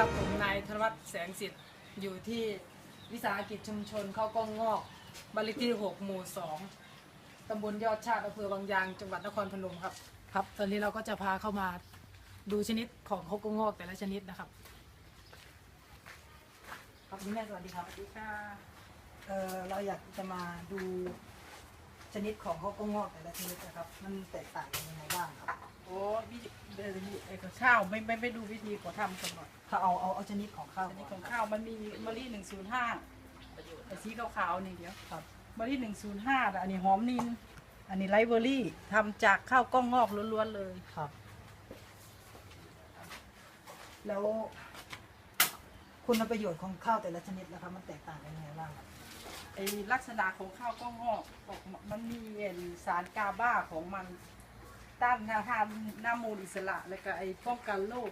วัฒน์แสงสิทธิ์อยู่ที่วิสาหกิจชุมชนข้าวกล้องงอกบ้านเลขที่ 6 หมู่ 2 ตำบลยอดชาติอำเภอบางยาง จังหวัดนครพนมครับ ครับ ตอนนี้เราก็จะพาเข้ามาดูชนิดของข้าวกล้องงอกแต่ละชนิดนะครับ ครับคุณแม่สวัสดีครับสวัสดีค่ะเออเราอยากจะมาดูชนิดของข้าวกล้องงอกแต่ละชนิดนะครับ มันแตกต่างกันยังไง เดี๋ยวนี้ไอ้ข้าวไม่ไม่ไม่ดูวิธีเขาทำกันหน่อยถ้าเอาเอาเอาชนิดของข้าวอันนี้ก่ขออนงข้าวมันมีมะลิหนึ่งศูนย์ห้าไอ้สีขาวๆนี่เดียวครับมะลิหนึ่งศูนย์ห้าอันนี้หอมนินอันนี้ไรเบอร์รี่ทำจากข้าวกล้องงอกล้วนๆเลยครับ แล้วคุณประโยชน์ของข้าวแต่ละชนิดนะครับมันแตกต่างกันยังไงบ้างครับไอ้ลักษณะของข้าวกล้องงอกออกมามันมีไอ้สารกาบาของมัน ต้านทานน้ำมูลอิสระ แล้วก็ไอ้ป้องกันโรค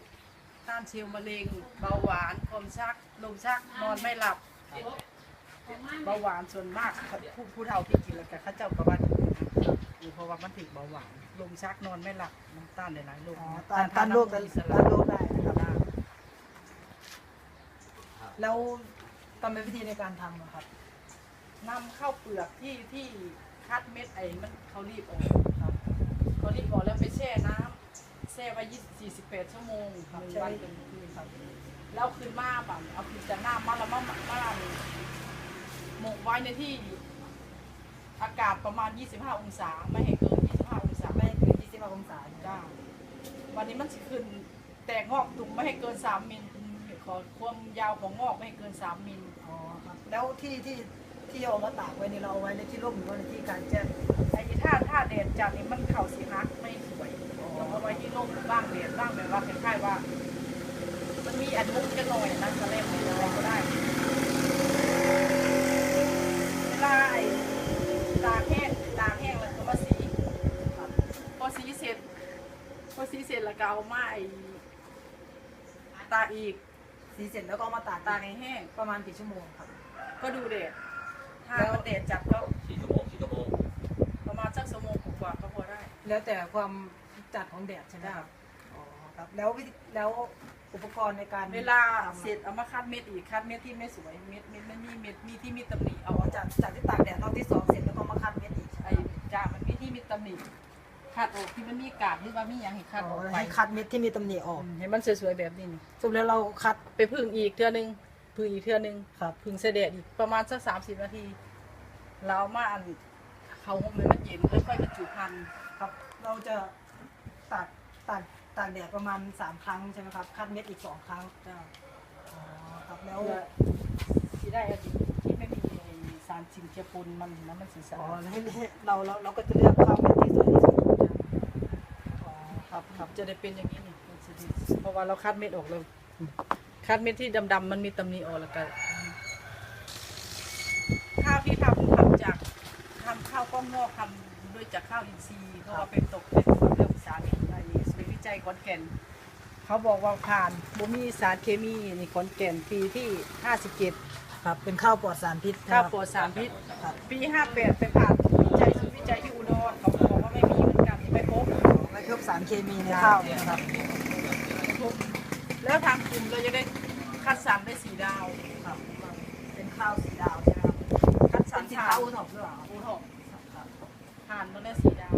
ต้านเซลล์มะเร็งเบาหวานความชักลมชักนอนไม่หลับเบาหวานส่วนมากผู้ผู้เฒ่าที่กินแล้วก็เขาเจ้าประวัติอยู่เพราะว่ามันถึงเบาหวานลมชักนอนไม่หลับน้ำตาลหลายๆโรคอ๋อนะต้านต้านโรคำมูต้านลอิสระต้านโรคได้นะครับแล้วกรรมวิธีในการทำนะครับนำข้าวเปลือกที่ที่คัดเม็ดไอ้มันเขารีบออก ครับเขารีบออกแล้วไปแช่น้ำแช่ไว้ยี่สิบแปดชั่วโมงหครับนึ่งใช่ วันเป็นคืนครับแล้วคืนมาบั่นเอาคืนจากน้ำมาแล้วมามามาหมกไว้ในที่อากาศประมาณ 25 องศา ไม่ให้เกิน 25 องศาไม่ให้เกิน25องศาจ้าวันนี้มันสิขึ้นแตกงอกตุ่มไม่ให้เกิน 3มิลขอความยาวของงอกไม่ให้เกิน 3มิล อ๋อครับ แล้วที่ที่ที่เอามาตากไว้นี่เราเอาไว้ในที่ร่มหรือว่าในที่กลารแจ้งไอ้ท่า ท่าแดดจัดนี่มันเข่าสีฮักไม่สวยเราเอาไว้ที่ร่มบ้างแดดบ้างแบบว่าคล้ายๆว่า มันมีอันมุกจะหน่อยนะกระเล่มอะไรก็ได้ เวลาไอ้ตากแห้งตากแห้งแล้วก็มาสีครับพอสีเสร็จพอสีเสร็จแล้วก็เอามาไอ้ตากอีกสีเสร็จแล้วก็เอามาตากตากให้แห้งประมาณกี่ชั่วโมงครับ ก็ดูแดดถ้าแล้วมันแดดจัดก็ สี่ชั่วโมงสี่ชั่วโมง ประมาณสักชั่วโมงกว่าๆก็พอได้ แล้วแต่ความจัดของแดดใช่ไหมครับอ๋อครับ แล้ววิธีแล้วอุปกรณ์ในการเวลาทำเสร็จเอามาคัดเม็ดอีกคัดเม็ดที่ไม่สวยเม็ดเม็ดมันมีเม็ดมีที่มีตำหนิเอาเอาจากจากที่ตากแดดรอบที่สองเสร็จแล้วก็มาคัดเม็ดอีกไอ้จ้ามันมีที่มีตำหนิคัดออกที่มันมีกาดหรือว่ามีอย่างให้คัดออกไปให้คัดเม็ดที่มีตำหนิออกอืมให้มันสวยๆแบบนี้นี่สรุปแล้วเราคัดไปพึ่งอีกเทื่อนึงพึ่งอีกเทื่อนึงครับ พึ่งเสด็จอีกประมาณสักสามสิบนาที เราเอามาอันเขาห้องมันมันเย็นค่อยๆบรรจุพันธุ์ ครับ เราจะตากตากตากแดดประมาณสามครั้งใช่ไหมครับ คัดเม็ดอีกสองครั้งจ้าอ๋อครับแล้วเพื่อที่ได้อันที่ไม่มีไอ้สารสิ่งเจือปนมันนะมันสีสะอ๋ออาดให้ให้เราเราเราก็จะเลือกข้าวเม็ดที่สวยที่สุดอ๋อครับครับจะได้เป็นอย่างนี้นี่มันจะดีเพราะว่าเราคัดเม็ดออกเลยคัดเม็ดที่ดำๆมันมีตำหนิออกแล้วก็ข้าวที่ทำทำจากทำข้าวก้อมงอกทำ ด้วยจากข้าวอินทรีย์เพราะว่าเป็นตกเป็นเรื่องสารอะไรเป็นวิจัยขอนแก่น เขาบอกว่าผ่านบ่มีสารเคมีนี่ขอนแก่นปีที่ 57 ครับเป็นข้าวปลอดสารพิษข้าวนะครับปลอดสารพิษครับ ปี 58 ไปผ่านวิจัยศูนย์วิจัยที่อุดรเขาบอกว่าไม่มีเหมือนกันไม่พบ ไม่พบสารเคมีในข้าวนะครับไม่พบแล้วทางกลุ่มเราจะได้คัดสรรได้สีดาวครับเป็นข้าวสีดาวใช่ไหมครับคัดสรเป็รนสินผ่าค้านอูทอกหรือเปล่าอูทอง ผ่านต้องได้สีดาว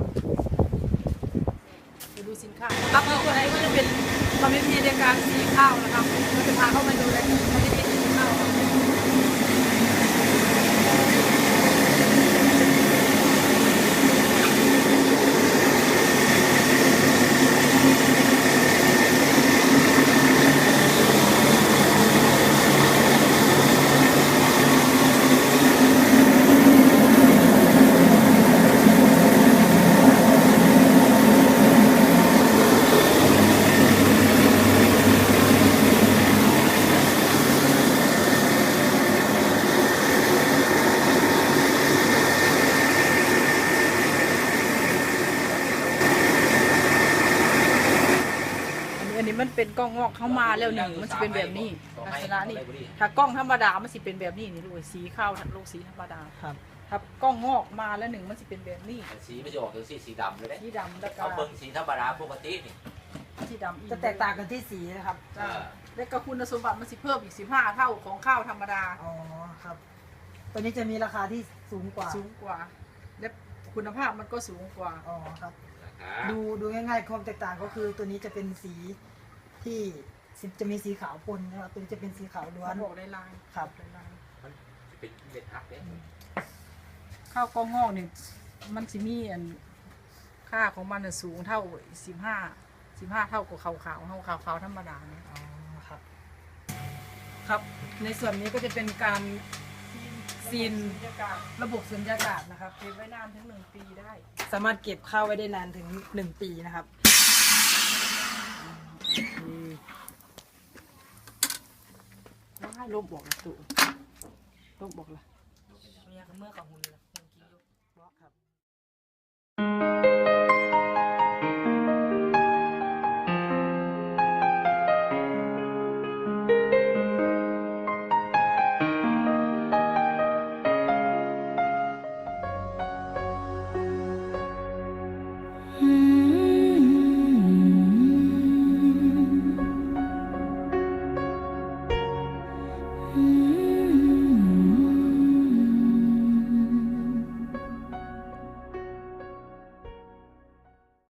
ไปดูสินค้าครับตัวนี้ก็จะเป็นคอมมิชชั่นในการสีข้าวนะครับเราจะพาเข้ามาดูในกรรมวิธีสี มันเป็นกล้องงอกเข้ามาแล้วหนึ่งมันจะเป็นแบบนี้ลักษณะนี้ถ้ากล้องธรรมดามันสิเป็นแบบนี้นี่ดูสีข้าวลูกสีธรรมดาครับถ้ากล้องงอกมาแล้วหนึ่งมันสิเป็นแบบนี้สีไม่จะออกถึงสีสีดำเลยเด้สีดำแล้วก็เอาเบิ่งสีธรรมดาปกตินี่ที่ดำอีจะแตกต่างกันที่สีนะครับจ้าและก็คุณสมบัติมันสิเพิ่มอีก15เท่าของข้าวธรรมดาอ๋อครับตัวนี้จะมีราคาที่สูงกว่าสูงกว่า และคุณภาพมันก็สูงกว่าอ๋อครับราคาดูดูง่ายๆความแตกต่างก็คือตัวนี้จะเป็นสี ที่สีจะมีสีขาวปนนะครับตัวนี้จะเป็นสีขาวล้วนเขาบอกได้ลายครับได้ลายมันจะเป็นเม็ดพักเนี่ยข้าวกล้องงอกเนี่ยมันสิมีอันค่าของมันน่ะสูงเท่า15 15เท่ากับขาวขาวๆเท่าขาวขาวๆธรรมดาเนี่ยอ๋อครับ ครับในส่วนนี้ก็จะเป็นการซีนบรรยากาศระบบสุญญากาศนะครับเก็บไว้นานถึงหนึ่งปีได้ สามารถเก็บข้าวไว้ได้นานถึง1ปีนะครับายลมบอกละตุลมบอกละเมื่อกับหุ่นหุ่นกินยุบครับ